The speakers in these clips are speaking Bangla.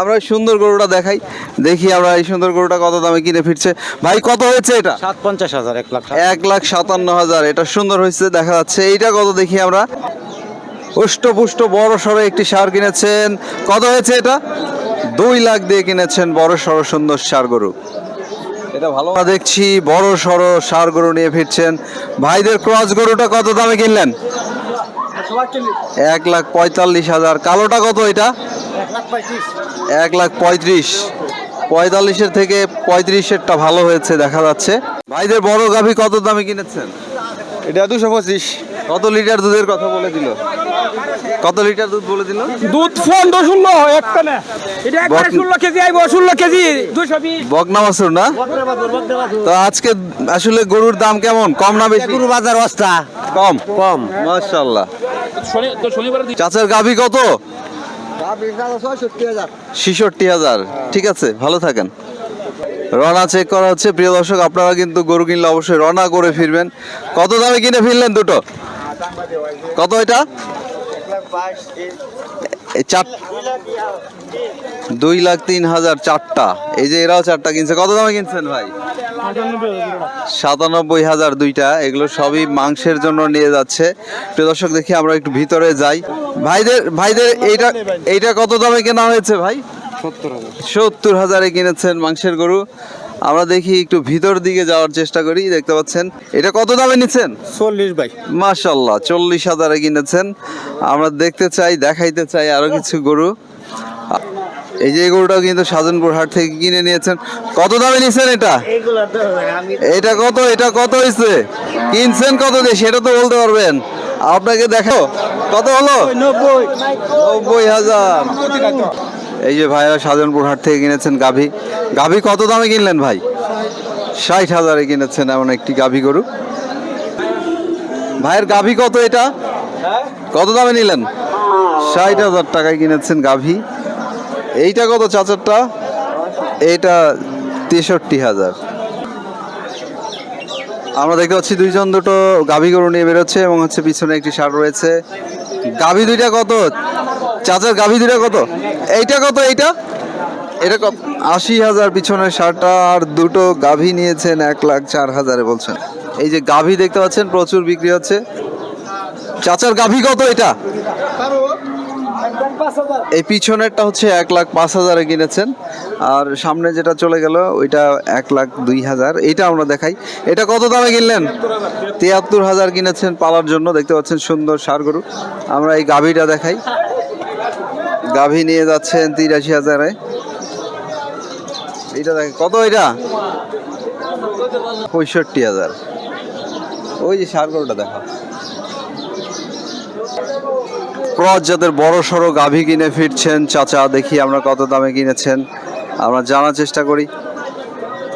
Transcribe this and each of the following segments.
আমরা সুন্দর গরুটা দেখাই। দেখি আমরা এই সুন্দর গরুটা কত দামে কিনে ফিরছে। ভাই কত হয়েছে এটা? সাত পঞ্চাশ হাজার এক লাখ এক লাখ সাতান্ন হাজার এটা সুন্দর হয়েছে দেখা যাচ্ছে। এইটা কত দেখি আমরা? উষ্টপুষ্ট বড় সড়ো একটি সার কিনেছেন। কত হয়েছে এটা? দুই লাখ দিয়ে কিনেছেন বড় সড়ো সুন্দর সার গরু। এটা ভালো। দেখছি বড় সড়ো সার গরু নিয়ে ফিরছেন। ভাইদের ক্রস গরুটা কত দামে কিনলেন? এক লাখ পঁয়তাল্লিশ হাজার। কালোটা কত এটা? এক লাখ পঁয়ত্রিশ। পঁয়তাল্লিশের থেকে পঁয়ত্রিশেরটা ভালো হয়েছে দেখা যাচ্ছে। ভাইদের বড় গাভী কত দামে কিনেছেন? এটা দুশো পঁচিশ। কত লিটার দুধের কথা বলে দিল? কত লিটার দুধ বলে দিল? দুধ পনেরো ষোলো একটা না এটা একবার ষোলো কেজি আইব ষোলো কেজি। দুশো বিশ। বকনা বাছুর না? তো আজকে আসলে গরুর দাম কেমন? কম না বেশি? গরু বাজার অবস্থা কম? কম। মাশাআল্লাহ। চাচার গাভী কত? ছিষট্টি হাজার। ঠিক আছে, ভালো থাকেন। রনা চেক করা হচ্ছে। প্রিয় দর্শক, আপনারা কিন্তু গরু কিনলে অবশ্যই রনা করে ফিরবেন। কত দামে কিনে ফিরলেন দুটো? কত এটা? চার দুই লাখ তিন হাজার চারটা। এই যে এরাও চারটা কিনছে। কত দামে কিনছেন ভাই? সাতানব্বই হাজার দুইটা এগুলো সবই মাংসের জন্য নিয়ে যাচ্ছে। প্রিয় দর্শক দেখি আমরা একটু ভিতরে যাই। ভাইদের ভাইদের এইটা এইটা কত দামে কেনা হয়েছে ভাই? সত্তর হাজারে। কিনেছেন মাংসের গরু। আমরা দেখি একটু ভিতর দিকে যাওয়ার চেষ্টা করি দেখতে পাচ্ছেন। এটা কত দামে নিচ্ছেন? চল্লিশ বাই মাশাল্লাহ চল্লিশ হাজারে কিনেছেন। আমরা দেখতে চাই দেখাইতে চাই আরও কিছু গরু। এই যে গরুটাও কিন্তু সাজনপুর হাট থেকে কিনে নিয়েছেন। কত দামে নিয়েছেন এটা? এটা কত? এটা কত হয়েছে কিনছেন কত দিয়ে সেটা তো বলতে পারবেন। আপনাকে দেখো কত হলো? নব্বই। হাজার। এই যে ভাইরা সাজনপুর হাট থেকে কিনেছেন গাভী। গাভী কত দামে কিনলেন ভাই? ষাট হাজারে কিনেছেন এমন একটি গাভী গরু। ভাইয়ের গাভী কত এটা? কত দামে নিলেন? ষাট হাজার টাকায় কিনেছেন গাভী। এইটা কত চাচারটা? এইটা তেষট্টি হাজার। আমরা দেখতে পাচ্ছি দুইজন দুটো গাভী গরু নিয়ে বেরোচ্ছে এবং হচ্ছে পিছনে একটি সার রয়েছে। গাভী দুইটা কত? চাচার গাভী দুইটা কত? এইটা কত এইটা? এটা কত? আশি হাজার পিছনের সারটা আর দুটো গাভী নিয়েছেন এক লাখ চার হাজারে বলছেন। এই যে গাভী দেখতে পাচ্ছেন, প্রচুর বিক্রি হচ্ছে। চাচার গাভী কত এটা? এই পিছনেরটা হচ্ছে এক লাখ পাঁচ হাজারে কিনেছেন। আর সামনে যেটা চলে গেল, ওইটা এক লাখ দুই হাজার। এইটা আমরা দেখাই। এটা কত দামে কিনলেন? তিয়াত্তর হাজার কিনেছেন পালার জন্য। দেখতে পাচ্ছেন সুন্দর সার গরু। আমরা এই গাভীটা দেখাই। গাভী নিয়ে যাচ্ছেন তিরাশি হাজারে। এটা দেখ কত এটা? পঁয়ষট্টি হাজার। ওই যে সার গরুটা দেখা। ক্রস জাতের বড় সড়ো গাভী কিনে ফিরছেন, চাচা, দেখি আমরা কত দামে কিনেছেন। আমরা জানার চেষ্টা করি।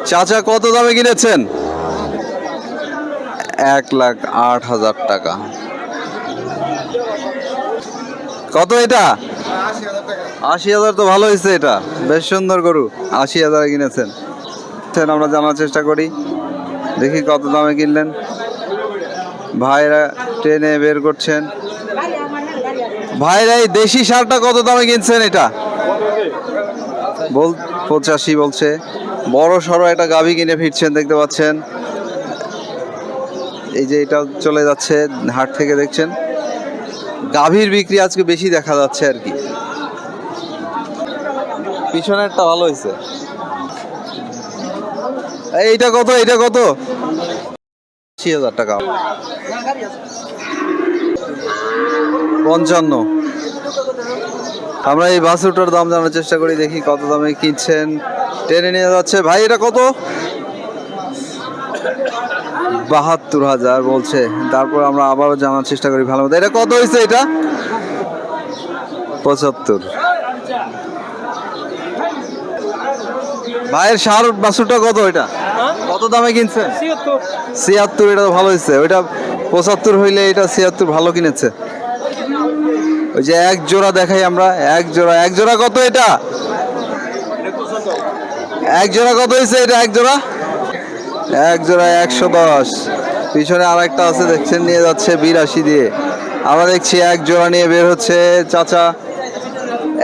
চাচা, কত দামে কিনেছেন? এক লাখ আট হাজার টাকা। কত এটা? আশি হাজার তো ভালো হয়েছে এটা। বেশ সুন্দর গরু, আশি হাজার কিনেছেন। আমরা জানার চেষ্টা করি। দেখি কত দামে কিনলেন। ভাইরা ট্রেনে বের করছেন। ভাইরা, এই দেশি সারটা কত দামে কিনছেন এটা? বল পঁচাশি বলছে। বড় সড়ো একটা গাভী কিনে ফিরছেন, দেখতে পাচ্ছেন। এই যে এটা চলে যাচ্ছে, হাট থেকে দেখছেন। গাভীর বিক্রি আজকে বেশি দেখা যাচ্ছে আর কি। পিছনেরটা ভালো হয়েছে। এইটা কত? এটা কত? আশি হাজার টাকা। পঞ্চান্ন। আমরা এই বাসুটার দাম জানার চেষ্টা করি দেখি কত দামে কিনছেন। ট্রেনে নিয়ে যাচ্ছে। ভাই এটা কত? বাহাত্তর হাজার বলছে। তারপর আমরা আবারও জানার চেষ্টা করি ভালো মতো। এটা কত হয়েছে এটা? পঁচাত্তর। ভাইয়ের সার বাসুটা কত এটা? কত দামে কিনছেন? ছিয়াত্তর। এটা তো ভালো হয়েছে ওইটা পঁচাত্তর হইলে এটা ছিয়াত্তর ভালো কিনেছে। ওই যে এক জোড়া দেখাই আমরা এক জোড়া। এক জোড়া কত এটা? এক জোড়া কত হয়েছে এটা এক জোড়া? এক জোড়া একশো দশ। পিছনে আর একটা আছে দেখছেন নিয়ে যাচ্ছে বিরাশি দিয়ে। আমরা দেখছি এক জোড়া নিয়ে বের হচ্ছে চাচা।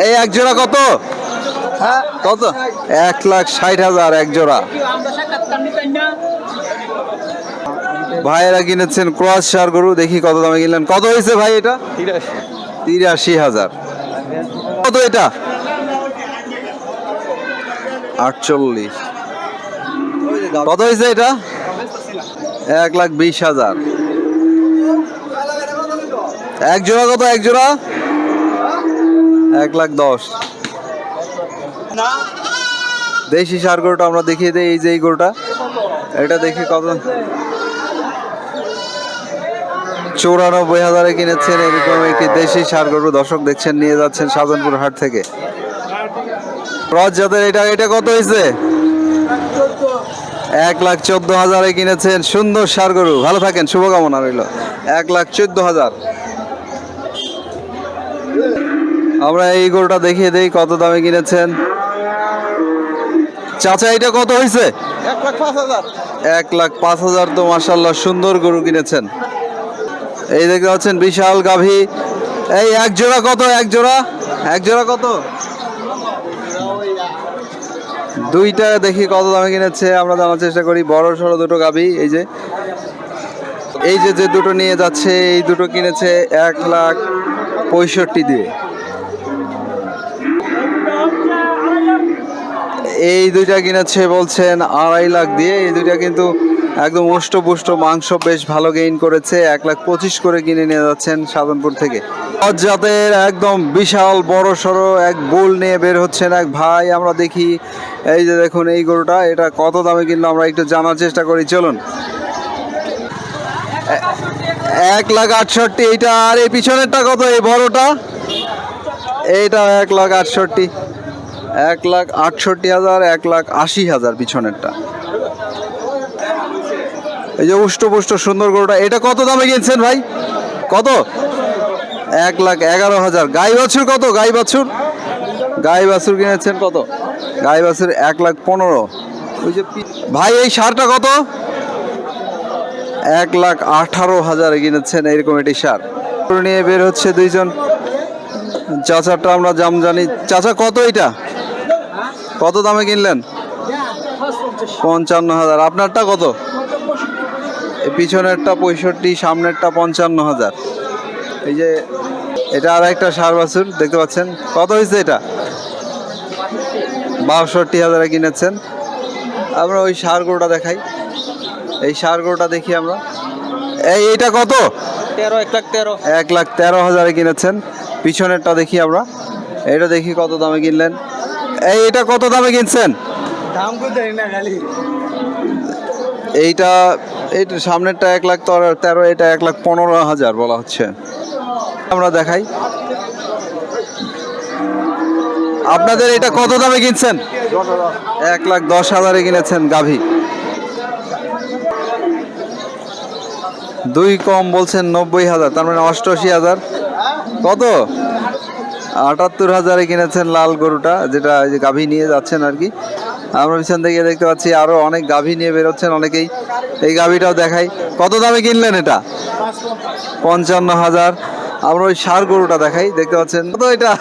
এই এক জোড়া কত? কত? এক লাখ ষাট হাজার এক জোড়া। ভাইয়েরা কিনেছেন ক্রস সার গরু দেখি কত দামে কিনলেন। কত হয়েছে ভাই এটা? তিরাশি। হাজার। কত এটা? আটচল্লিশ। কত হয়েছে এটা? এক লাখ বিশ হাজার। এক জোড়া কত? এক জোড়া? এক লাখ দশ। দেশি সার গরুটা আমরা দেখিয়ে দিই, এই যে এই গরুটা। এটা দেখি কত? চৌরানব্বই হাজারে কিনেছেন এরকম একটি দেশি সার গরু। দর্শক দেখছেন নিয়ে যাচ্ছেন সাধনপুর হাট থেকে। রজ জাতের এটা এটা কত হয়েছে এক লাখ চোদ্দ হাজারে কিনেছেন সুন্দর সার গরু। ভালো থাকেন শুভকামনা রইল। এক লাখ চোদ্দ হাজার। আমরা এই গরুটা দেখিয়ে দেই কত দামে কিনেছেন? চাচা এটা কত হয়েছে এক লাখ পাঁচ হাজার। এক লাখ পাঁচ হাজার তো মাসাল্লাহ সুন্দর গরু কিনেছেন। এই দেখতে পাচ্ছেন বিশাল গাভী। এই এক জোড়া কত? এক জোড়া? এক জোড়া কত? দুইটা দেখি কত দামে কিনেছে। আমরা জানার চেষ্টা করি, বড় সড়ো দুটো গাভী, এই যে। এই যে যে দুটো নিয়ে যাচ্ছে, এই দুটো কিনেছে এক লাখ পঁয়ষট্টি দিয়ে। এই দুইটা কিনেছে বলছেন আড়াই লাখ দিয়ে। এই দুইটা কিন্তু একদম পুষ্ট মাংস বেশ ভালো গেইন করেছে। এক লাখ পঁচিশ করে কিনে নিয়ে যাচ্ছেন সাধনপুর থেকে। জাতের একদম বিশাল বড় সড়ো এক বুল নিয়ে বের হচ্ছেন এক ভাই। আমরা দেখি, এই যে দেখুন এই গরুটা, এটা কত দামে কিনলো আমরা একটু জানার চেষ্টা করি। চলুন। এক লাখ আটষট্টি, এইটা আর এই পিছনেরটা কত? এই বড়টা? এইটা এক লাখ আটষট্টি। এক লাখ আটষট্টি হাজার, এক লাখ আশি হাজার পিছনেরটা। এই যে উষ্ট সুন্দর গরুটা, এটা কত দামে কিনছেন ভাই? কত? এক লাখ এগারো হাজার। গাই বাছুর কত? গাই বাছুর? গাই বাছুর কিনেছেন কত? গাই বাছুর এক লাখ পনেরো। ওই যে ভাই, এই সারটা কত? এক লাখ আঠারো হাজারে কিনেছেন এরকম একটি সার। নিয়ে বের হচ্ছে দুইজন। চাচাটা আমরা জাম জানি। চাচা, কত এটা কত দামে কিনলেন? পঞ্চান্ন হাজার। আপনারটা কত? পিছনেরটা পঁয়ষট্টি সামনেরটা পঞ্চান্ন হাজার। এই যে এটা আর একটা সার বাছুর দেখতে পাচ্ছেন? কত হয়েছে এটা? বাষট্টি হাজারে কিনেছেন। আমরা ওই সার গরুটা দেখাই। এই সার গরুটা দেখি আমরা। এই এটা কত? তেরো এক লাখ তেরো। এক লাখ তেরো হাজারে কিনেছেন। পিছনেরটা দেখি আমরা। এটা দেখি কত দামে কিনলেন। এই এটা কত দামে কিনছেন? দাম না খালি। এইটা এইটা সামনেরটা এক লাখ তেরো এটা এক লাখ পনেরো হাজার বলা হচ্ছে। আমরা দেখাই। আপনাদের এটা কত দামে কিনছেন? এক লাখ দশ হাজারে কিনেছেন গাভী। দুই কম বলছেন নব্বই হাজার, তার মানে অষ্টআশি হাজার। কত? আটাত্তর হাজারে কিনেছেন লাল গরুটা, যেটা এই গাভী নিয়ে যাচ্ছেন আর কি। আমরা পিছন থেকে দেখতে পাচ্ছি আরও অনেক গাভী নিয়ে বেরোচ্ছেন অনেকেই। এই গাভীটাও দেখাই। কত দামে কিনলেন এটা? পঞ্চান্ন হাজার। আমরা ওই সার গরুটা দেখাই, দেখতে পাচ্ছেন? কত এটা?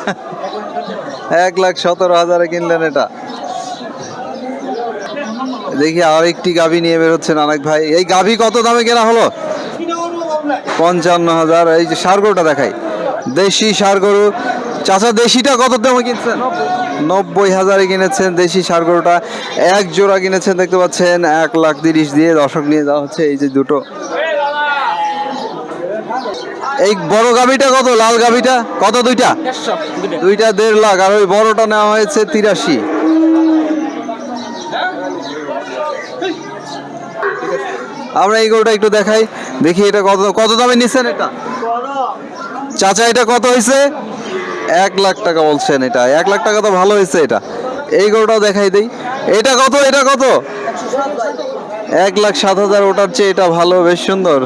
এক লাখ সতেরো হাজারে কিনলেন এটা। দেখি আর একটি গাভী নিয়ে বেরোচ্ছেন অনেক ভাই। এই গাভী কত দামে কেনা হলো? পঞ্চান্ন হাজার। এই যে সার গরুটা দেখাই। দেশি সার গরু। চাচা দেশিটা কত দামে কিনছেন? নব্বই হাজারে কিনেছেন দেশি সার গরুটা। এক জোড়া কিনেছেন দেখতে পাচ্ছেন এক লাখ তিরিশ দিয়ে দর্শক নিয়ে যাওয়া হচ্ছে এই যে দুটো। এই বড় গাভিটা কত লাল গাভিটা? কত দুইটা? দুইটা দেড় লাখ আর ওই বড়টা নেওয়া হয়েছে তিরাশি। আমরা এই গরুটা একটু দেখাই দেখি এটা কত কত দামে নিচ্ছেন এটা? চাচা এটা কত হয়েছে এক লাখ টাকা বলছেন এটা। এক লাখ টাকা তো ভালো হয়েছে এটা। এই গরুটাও দেখাই দেই। এটা কত? এটা কত? এক লাখ সাত হাজার ওটার চেয়ে এটা ভালো, বেশ সুন্দর।